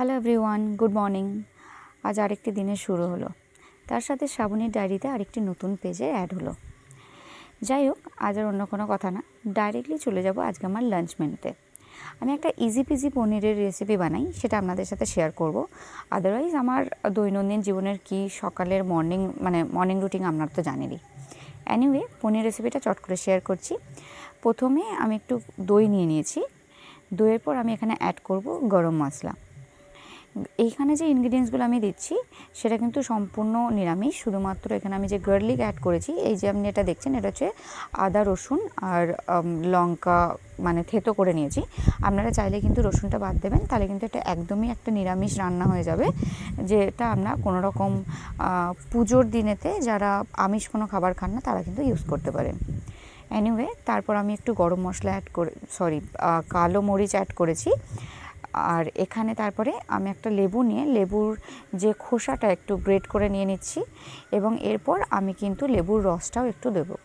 Hello everyone good morning আজ আরেকটি দিনের শুরু হলো। তার সাথে শ্রাবণীর ডায়েরিতে আরেকটি নতুন পেজে অ্যাড হলো। যাই হোক, আজ আর অন্য কোনো কথা না। ডাইরেক্টলি চলে যাব আজকে আমার লাঞ্চ মেনুতে আমি একটা ইজি পিজি পনিরের রেসিপি বানাই, সেটা আপনাদের সাথে শেয়ার করব। আদারওয়াইজ আমার দৈনন্দিন জীবনের কি সকালের মর্নিং মানে মর্নিং রুটিন আপনার তো জানেনই। অ্যানিওয়ে পনির রেসিপিটা চট করে শেয়ার করছি। প্রথমে আমি একটু দই নিয়ে নিয়েছি। দইয়ের পর আমি এখানে অ্যাড করব গরম মশলা। এইখানে যে ইনগ্রিডিয়েন্টসগুলো আমি দিচ্ছি, সেটা কিন্তু সম্পূর্ণ নিরামিষ। শুধুমাত্র এখানে আমি যে গার্লিক অ্যাড করেছি, এই যে আপনি এটা দেখছেন, এটা হচ্ছে আদা, রসুন আর লঙ্কা মানে থেতো করে নিয়েছি। আপনারা চাইলে কিন্তু রসুনটা বাদ দেবেন, তাহলে কিন্তু এটা একদমই একটা নিরামিষ রান্না হয়ে যাবে। যেটা আপনার কোনো রকম পুজোর দিনেতে যারা আমিষ কোনো খাবার খান না, তারা কিন্তু ইউজ করতে পারেন। এনিওয়ে তারপর আমি একটু গরম মশলা অ্যাড করে সরি কালো মরিচ অ্যাড করেছি। আর এখানে তারপরে আমি একটা লেবু নিয়ে, লেবুর যে খোসাটা একটু গ্রেট করে নিয়ে নিচ্ছি এবং এরপর আমি কিন্তু লেবুর রসটাও একটু দেবো।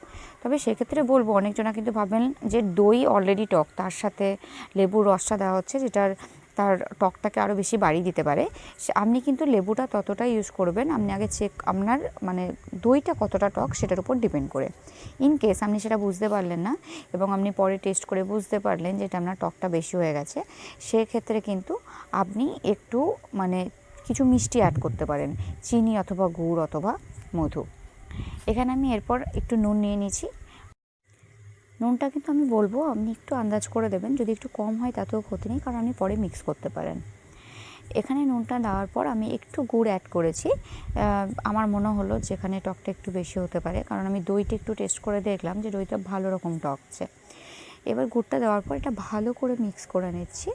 তবে সেক্ষেত্রে বলব অনেকজনা কিন্তু ভাবেন যে দই অলরেডি টক, তার সাথে লেবুর রসটা দেওয়া হচ্ছে, যেটার তার টকটাকে আরও বেশি বাড়িয়ে দিতে পারে। আপনি কিন্তু লেবুটা ততটা ইউজ করবেন, আপনি আগে চেক আপনার মানে দইটা কতটা টক সেটার উপর ডিপেন্ড করে। ইন কেস আপনি সেটা বুঝতে পারলেন না এবং আপনি পরে টেস্ট করে বুঝতে পারলেন যে এটা আপনার টকটা বেশি হয়ে গেছে, সেক্ষেত্রে কিন্তু আপনি একটু মানে কিছু মিষ্টি অ্যাড করতে পারেন, চিনি অথবা গুড় অথবা মধু। এখানে আমি এরপর একটু নুন নিয়ে নিয়েছি নুনটা কিন্তু আমি বলব, আপনি একটু আন্দাজ করে দেবেন। যদি একটু কম হয় তাতেও ক্ষতি নেই, কারণ আপনি পরে মিক্স করতে পারেন। এখানে নুনটা দেওয়ার পর আমি একটু গুড় অ্যাড করেছি। আমার মনে হলো যেখানে টকটা একটু বেশি হতে পারে, কারণ আমি দইটা একটু টেস্ট করে দেখলাম যে দইটা ভালো রকম টকছে। এবার গুড়টা দেওয়ার পর এটা ভালো করে মিক্স করে নিচ্ছি।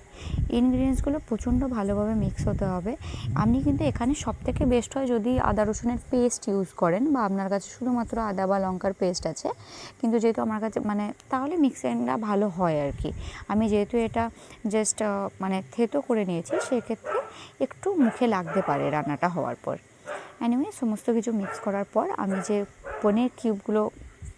ইনগ্রিডিয়েন্টসগুলো প্রচণ্ড ভালোভাবে মিক্স হতে হবে। আপনি কিন্তু এখানে সবথেকে বেস্ট হয় যদি আদা রসুনের পেস্ট ইউজ করেন বা আপনার কাছে শুধুমাত্র আদা বা লঙ্কার পেস্ট আছে। কিন্তু যেহেতু আমার কাছে মানে তাহলে মিক্সিংটা ভালো হয় আর কি আমি যেহেতু এটা জাস্ট মানে থেতো করে নিয়েছি, সেক্ষেত্রে একটু মুখে লাগতে পারে রান্নাটা হওয়ার পর। অ্যানিওয়ে সমস্ত কিছু মিক্স করার পর আমি যে পনির কিউবগুলো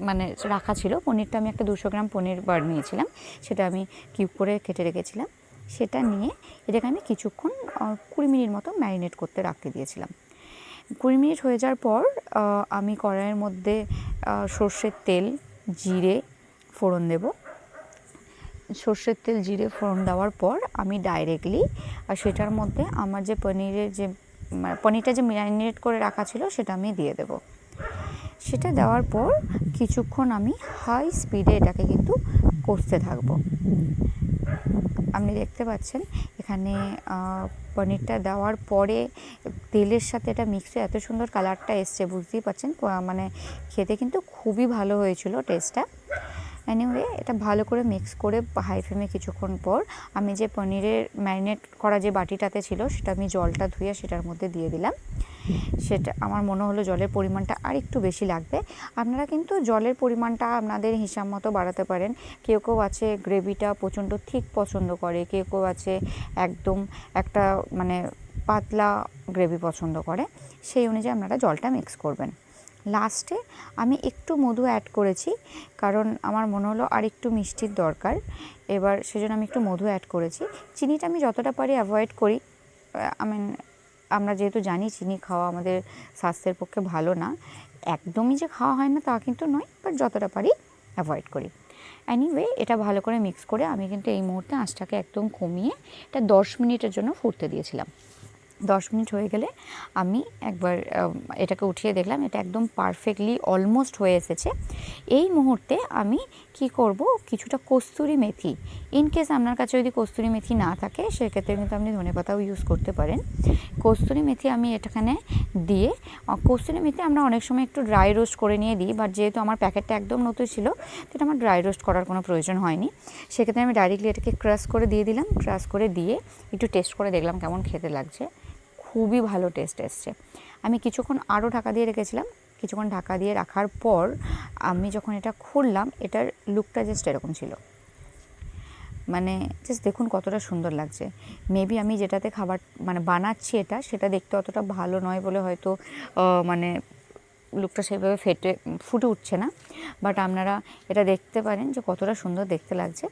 মানে রাখা ছিল। পনিরটা আমি একটা দুশো গ্রাম পনির বার নিয়েছিলাম। সেটা আমি কিউব করে কেটে রেখেছিলাম। সেটা নিয়ে এটাকে আমি কিছুক্ষণ কুড়ি মিনিট মতো ম্যারিনেট করতে রাখতে দিয়েছিলাম। কুড়ি মিনিট হয়ে যাওয়ার পর আমি কড়াইয়ের মধ্যে সর্ষের তেল, জিরে, ফোড়ন দেব। সর্ষের তেল, জিরে, ফোড়ন দেওয়ার পর আমি ডাইরেক্টলি সেটার মধ্যে আমার যে পনিরের যে মানে পনিরটা যে ম্যারিনেট করে রাখা ছিল সেটা আমি দিয়ে দেবো। সেটা দেওয়ার পর কিছুক্ষণ আমি হাই স্পিডে এটাকে কিন্তু কষতে থাকব। আপনি দেখতে পাচ্ছেন, এখানে পনিরটা দেওয়ার পরে তেলের সাথে এটা মিক্স হয়ে এত সুন্দর কালারটা এসছে, বুঝতেই পারছেন? মানে খেতে কিন্তু খুবই ভালো হয়েছিল টেস্টটা এনিওয়ে এটা ভালো করে মিক্স করে হাই ফ্লেমে কিছুক্ষণ পর আমি যে পনিরের ম্যারিনেট করা যে বাটিটাতে ছিল, সেটা আমি জলটা ধুয়ে সেটার মধ্যে দিয়ে দিলাম। সেটা, আমার মনে হলো জলের পরিমাণটা আর একটু বেশি লাগবে। আপনারা কিন্তু জলের পরিমাণটা আপনাদের হিসাব মতো বাড়াতে পারেন। কেউ কেউ আছে গ্রেভিটা প্রচণ্ড ঠিক পছন্দ করে, কেউ কেউ আছে একদম একটা মানে পাতলা গ্রেভি পছন্দ করে। সেই অনুযায়ী আপনারা জলটা মিক্স করবেন। লাস্টে আমি একটু মধু অ্যাড করেছি, কারণ আমার মনে হলো আর একটু মিষ্টির দরকার। এবার সেজন্য আমি একটু মধু অ্যাড করেছি। চিনিটা আমি যতটা পারি অ্যাভয়েড করি। আমি আমরা যেহেতু জানি চিনি খাওয়া আমাদের স্বাস্থ্যের পক্ষে ভালো না, একদমই যে খাওয়া হয় না তা কিন্তু নয় বাট যতটা পারি অ্যাভয়েড করি। অ্যানিওয়ে এটা ভালো করে মিক্স করে আমি কিন্তু এই মুহূর্তে আঁচটাকে একদম কমিয়ে এটা দশ মিনিটের জন্য ফুটতে দিয়েছিলাম। দশ মিনিট হয়ে গেলে আমি একবার এটাকে উঠিয়ে দেখলাম, এটা একদম পারফেক্টলি অলমোস্ট হয়ে এসেছে। এই মুহূর্তে আমি কি করব? কিছুটা কস্তুরি মেথি। ইন কেস আপনার কাছে যদি কস্তুরি মেথি না থাকে, সেক্ষেত্রে কিন্তু আপনি ধনেপাতাও ইউজ করতে পারেন। কস্তুরি মেথি আমি এটাখানে দিয়ে কস্তুরি মেথি আমরা অনেক সময় একটু ড্রাই রোস্ট করে নিয়ে দিই বাট যেহেতু আমার প্যাকেটটা একদম নতুন ছিল এটা আমার ড্রাই রোস্ট করার কোনো প্রয়োজন হয়নি। সেক্ষেত্রে আমি ডাইরেক্টলি এটাকে ক্রাশ করে দিয়ে দিলাম। ক্রাশ করে দিয়ে একটু টেস্ট করে দেখলাম কেমন খেতে লাগছে। খুবই ভালো টেস্ট এসছে। আমি কিছুক্ষণ আরও ঢাকা দিয়ে রেখেছিলাম। কিছুক্ষণ ঢাকা দিয়ে রাখার পর আমি যখন এটা খুললাম, এটার লুকটা জাস্ট এরকম ছিল। মানে জাস্ট দেখুন কতটা সুন্দর লাগছে। মেবি আমি যেটাতে খাবার মানে বানাচ্ছি এটা, সেটা দেখতে অতটা ভালো নয় বলে হয়তো মানে লুকটা সেভাবে ফেটে, ফুটে উঠছে না। বাট আপনারা এটা দেখতে পারেন যে কতটা সুন্দর দেখতে লাগছে।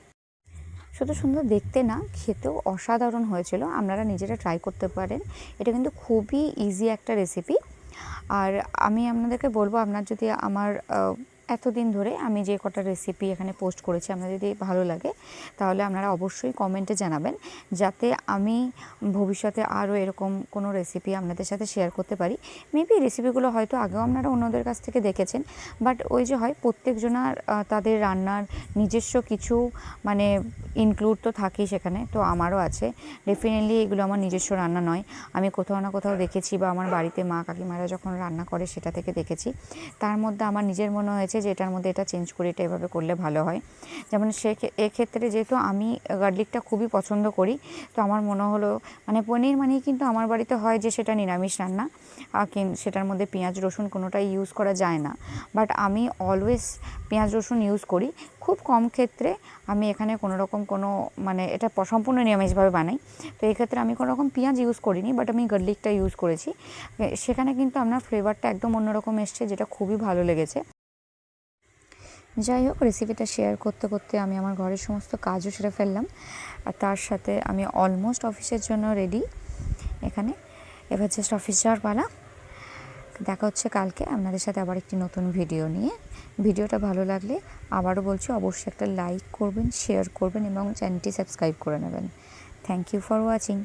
শুধু সুন্দর দেখতে না, খেতেও অসাধারণ হয়েছিল। আপনারা নিজেরা ট্রাই করতে পারেন। এটা কিন্তু খুবই ইজি একটা রেসিপি আর আমি আপনাদেরকে বলব, আপনার যদি আমার এতদিন ধরে আমি যে কটা রেসিপি এখানে পোস্ট করেছি আপনার যদি ভালো লাগে, তাহলে আপনারা অবশ্যই কমেন্টে জানাবেন, যাতে আমি ভবিষ্যতে আরও এরকম কোনো রেসিপি আপনাদের সাথে শেয়ার করতে পারি। মেবি রেসিপিগুলো হয়তো আগেও আপনারা অন্যদের কাছ থেকে দেখেছেন বাট ওই যে হয় প্রত্যেকজনার তাদের রান্নার নিজস্ব কিছু মানে ইনক্লুড তো থাকেই সেখানে, তো আমারও আছে। ডেফিনেটলি এগুলো আমার নিজস্ব রান্না নয়। আমি কোথাও না কোথাও দেখেছি বা আমার বাড়িতে মা কাকিমারা যখন রান্না করে সেটা থেকে দেখেছি। তার মধ্যে আমার নিজের মনে হয়েছে যে এটার মধ্যে এটা চেঞ্জ করে এটা এভাবে করলে ভালো হয়। যেমন সে এক্ষেত্রে যেহেতু আমি গার্লিকটা খুবই পছন্দ করি, তো আমার মনে হলো মানে পনির মানেই কিন্তু আমার বাড়িতে হয় যে সেটা নিরামিষ রান্না সেটার মধ্যে পেঁয়াজ, রসুন কোনোটাই ইউজ করা যায় না। বাট আমি অলওয়েজ পেঁয়াজ, রসুন ইউজ করি। খুব কম ক্ষেত্রে আমি এখানে কোনো রকম কোনো মানে এটা সম্পূর্ণ নিরামিষভাবে বানাই। তো এই ক্ষেত্রে আমি কোনো রকম পেঁয়াজ ইউজ করিনি বাট আমি গার্লিকটা ইউজ করেছি। সেখানে কিন্তু আপনার ফ্লেভারটা একদম অন্যরকম এসছে, যেটা খুবই ভালো লেগেছে। যাই হোক রেসিপিটা শেয়ার করতে করতে আমি আমার ঘরের সমস্ত কাজও সেরে ফেললাম। আর তার সাথে আমি অলমোস্ট অফিসের জন্য রেডি এখানে। এবার জাস্ট অফিস যাওয়ার পালা। দেখা হচ্ছে কালকে আপনাদের সাথে আবার একটি নতুন ভিডিও নিয়ে। ভিডিওটা ভালো লাগলে আবারও বলছি, অবশ্যই একটা লাইক করবেন শেয়ার করবেন এবং চ্যানেলটি সাবস্ক্রাইব করে নেবেন। Thank you for watching